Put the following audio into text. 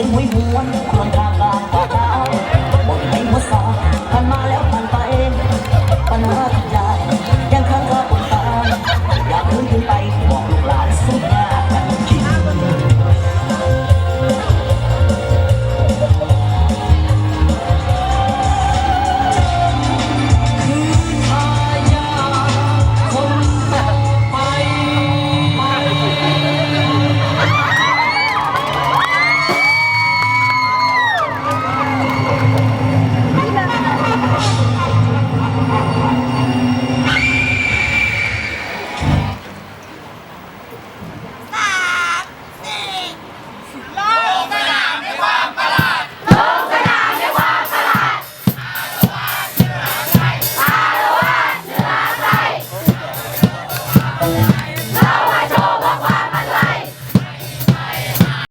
สีงหวยหวนครวญางกลางกาดาวบนไม้หัวสอบผ่านมาแล้วผ่านไปปัญหา